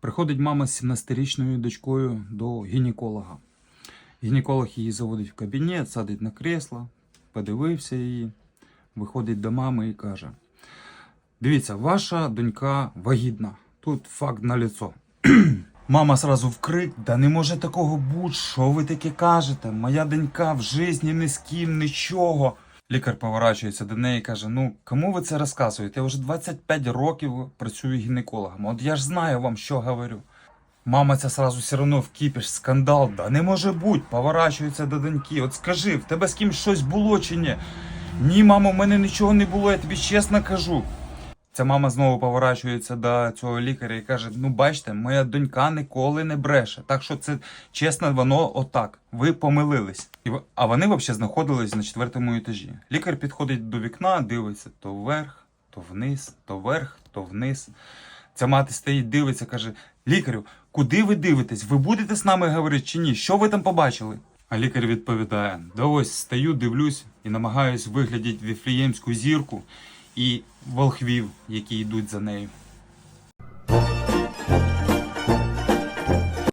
Приходить мама з 17-річною дочкою до гінеколога. Гінеколог її заводить в кабінет, садить на кресло, подивився її, виходить до мами і каже: Дивіться, ваша донька вагітна. Тут факт на лицо. Мама сразу вкрик, да не може такого бути, що ви таке кажете? Моя донька в житті ні з ким, нічого. Лікар поворачується до неї і каже: Ну, кому ви це розказуєте? Я вже 25 років працюю гінекологом. От я ж знаю вам, що говорю. Мама ця сразу все одно вкіпіш, скандал, да не може бути, поворачується до доньки. От скажи, в тебе з ким щось було чи ні? Ні, мамо, в мене нічого не було, я тобі чесно кажу. Ця мама знову поворачується до цього лікаря і каже: Ну, бачите, моя донька ніколи не бреше. Так що це чесно, воно отак. Ви помилились. А вони взагалі знаходились на четвертому етажі. Лікар підходить до вікна, дивиться то вверх, то вниз, то вверх, то вниз. Ця мати стоїть, дивиться, каже: Лікарю, куди ви дивитесь? Ви будете з нами говорити чи ні? Що ви там побачили? А лікар відповідає: Да ось стою, дивлюсь і намагаюсь виглядіти віфліємську зірку і волхвів, які йдуть за нею.